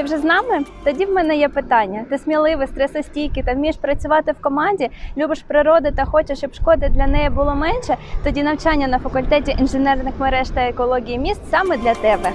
Ти вже з нами? Тоді в мене є питання. Ти сміливий, стресостійкий та вмієш працювати в команді, любиш природу та хочеш, щоб шкоди для неї було менше. Тоді навчання на факультеті інженерних мереж та екології міст саме для тебе.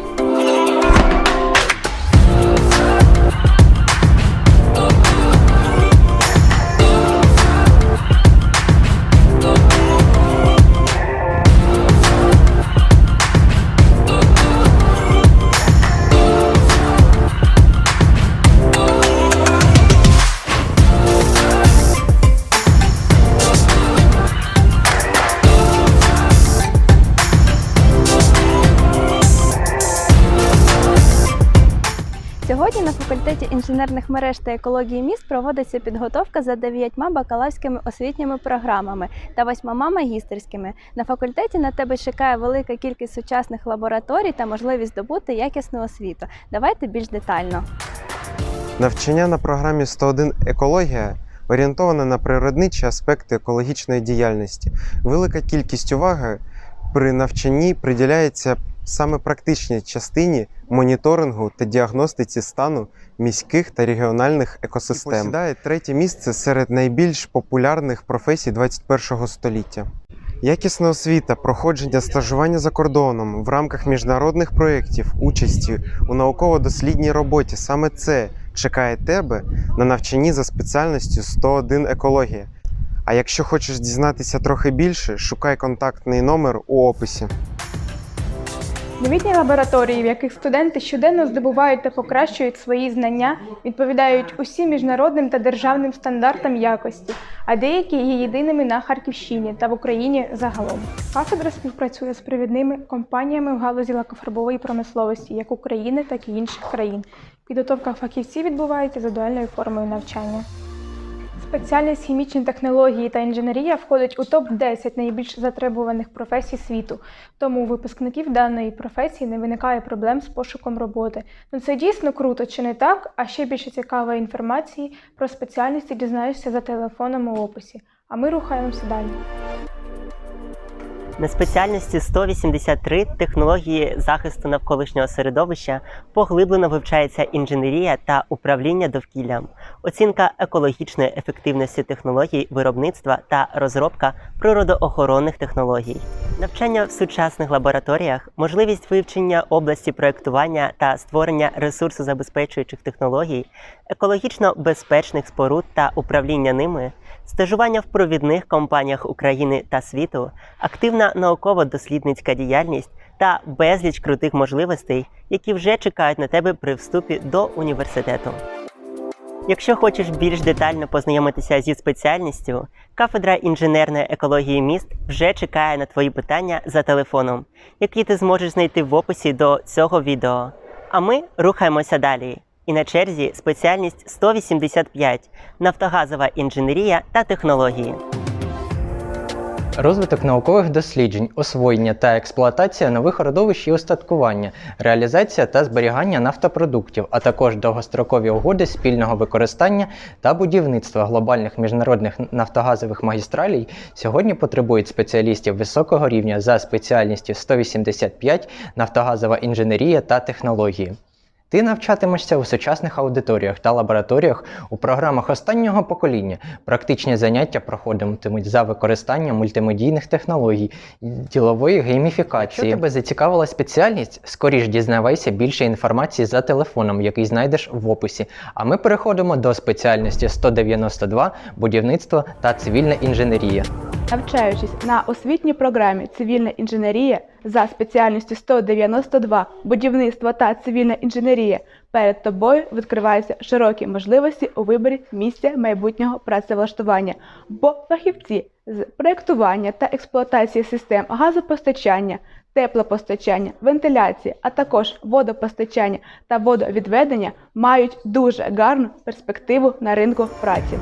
Факультеті інженерних мереж та екології міст проводиться підготовка за дев'ятьма бакалаврськими освітніми програмами та восьмома магістерськими. На факультеті на тебе чекає велика кількість сучасних лабораторій та можливість здобути якісну освіту. Давайте більш детально. Навчання на програмі 101 Екологія орієнтоване на природничі аспекти екологічної діяльності. Велика кількість уваги при навчанні приділяється саме практичній частині моніторингу та діагностиці стану міських та регіональних екосистем. І посідає третє місце серед найбільш популярних професій 21 століття. Якісна освіта, проходження стажування за кордоном в рамках міжнародних проєктів, участі у науково-дослідній роботі саме це чекає тебе на навчанні за спеціальністю 101 екологія. А якщо хочеш дізнатися трохи більше, шукай контактний номер у описі. Новітні лабораторії, в яких студенти щоденно здобувають та покращують свої знання, відповідають усім міжнародним та державним стандартам якості, а деякі є єдиними на Харківщині та в Україні загалом. Кафедра співпрацює з провідними компаніями в галузі лакофарбової промисловості як України, так і інших країн. Підготовка фахівців відбувається за дуальною формою навчання. Спеціальність хімічні технології та інженерія входить у топ-10 найбільш затребуваних професій світу. Тому у випускників даної професії не виникає проблем з пошуком роботи. Ну це дійсно круто, чи не так? А ще більше цікавої інформації про спеціальності дізнаєшся за телефоном у описі. А ми рухаємося далі. На спеціальності 183 технології захисту навколишнього середовища поглиблено вивчається інженерія та управління довкіллям, оцінка екологічної ефективності технологій виробництва та розробка природоохоронних технологій. Навчання в сучасних лабораторіях, можливість вивчення області проєктування та створення ресурсозабезпечуючих технологій, екологічно безпечних споруд та управління ними, стажування в провідних компаніях України та світу, активна науково-дослідницька діяльність та безліч крутих можливостей, які вже чекають на тебе при вступі до університету. Якщо хочеш більш детально познайомитися зі спеціальністю, кафедра інженерної екології міст вже чекає на твої питання за телефоном, який ти зможеш знайти в описі до цього відео. А ми рухаємося далі. І на черзі спеціальність 185 нафтогазова інженерія та технології. Розвиток наукових досліджень, освоєння та експлуатація нових родовищ і устаткування, реалізація та зберігання нафтопродуктів, а також довгострокові угоди спільного використання та будівництва глобальних міжнародних нафтогазових магістралей сьогодні потребують спеціалістів високого рівня за спеціальністю 185 нафтогазова інженерія та технології. Ти навчатимешся у сучасних аудиторіях та лабораторіях у програмах останнього покоління. Практичні заняття проходитимуть за використання мультимедійних технологій, ділової гейміфікації. Якщо тебе зацікавила спеціальність, скоріш дізнавайся більше інформації за телефоном, який знайдеш в описі. А ми переходимо до спеціальності 192 будівництво та цивільна інженерія. Навчаючись на освітній програмі Цивільна інженерія за спеціальністю 192 будівництво та цивільна інженерія, перед тобою відкриваються широкі можливості у виборі місця майбутнього працевлаштування, бо фахівці з проєктування та експлуатації систем газопостачання, теплопостачання, вентиляції, а також водопостачання та водовідведення мають дуже гарну перспективу на ринку праці.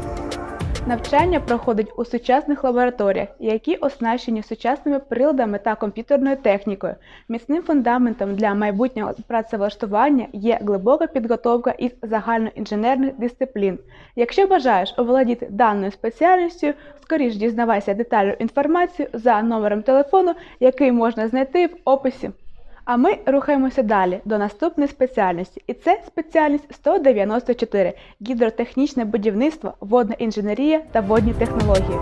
Навчання проходить у сучасних лабораторіях, які оснащені сучасними приладами та комп'ютерною технікою. Міцним фундаментом для майбутнього працевлаштування є глибока підготовка із загальноінженерних дисциплін. Якщо бажаєш оволодіти даною спеціальністю, скоріш дізнавайся детальну інформацію за номером телефону, який можна знайти в описі. А ми рухаємося далі до наступної спеціальності. І це спеціальність 194 гідротехнічне будівництво, водна інженерія та водні технології.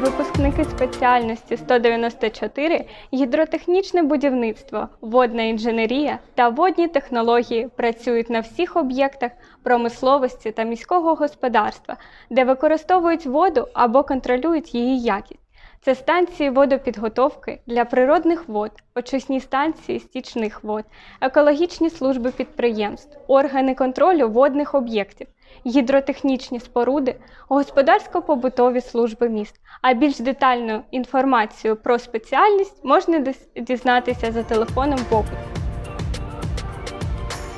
Випускники спеціальності 194 гідротехнічне будівництво, водна інженерія та водні технології працюють на всіх об'єктах промисловості та міського господарства, де використовують воду або контролюють її якість. Це станції водопідготовки для природних вод, очисні станції стічних вод, екологічні служби підприємств, органи контролю водних об'єктів, гідротехнічні споруди, господарсько-побутові служби міст. А більш детальну інформацію про спеціальність можна дізнатися за телефоном в.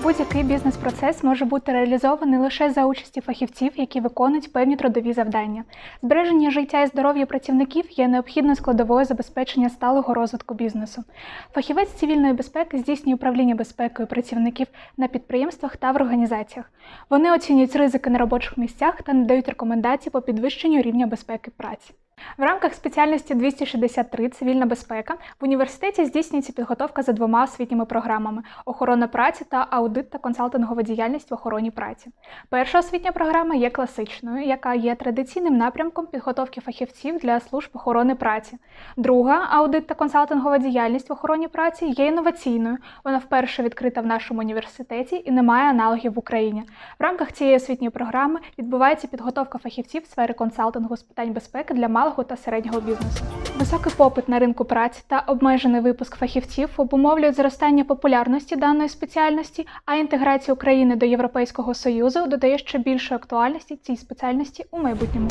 Будь-який бізнес-процес може бути реалізований лише за участі фахівців, які виконують певні трудові завдання. Збереження життя і здоров'я працівників є необхідною складовою забезпечення сталого розвитку бізнесу. Фахівець цивільної безпеки здійснює управління безпекою працівників на підприємствах та в організаціях. Вони оцінюють ризики на робочих місцях та надають рекомендації по підвищенню рівня безпеки праці. В рамках спеціальності 263 цивільна безпека в університеті здійснюється підготовка за двома освітніми програмами: охорона праці та аудит та консалтингова діяльність в охороні праці. Перша освітня програма є класичною, яка є традиційним напрямком підготовки фахівців для служб охорони праці. Друга аудит та консалтингова діяльність в охороні праці є інноваційною. Вона вперше відкрита в нашому університеті і не має аналогів в Україні. В рамках цієї освітньої програми відбувається підготовка фахівців в сфері консалтингу з питань безпеки для малого та середнього бізнесу. Високий попит на ринку праці та обмежений випуск фахівців обумовлюють зростання популярності даної спеціальності, а інтеграція України до Європейського Союзу додає ще більшої актуальності цій спеціальності у майбутньому.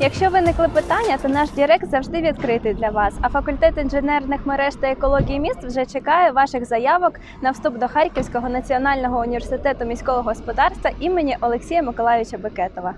Якщо виникли питання, то наш Дірект завжди відкритий для вас. А факультет інженерних мереж та екології міст вже чекає ваших заявок на вступ до Харківського національного університету міського господарства імені Олексія Миколайовича Бекетова.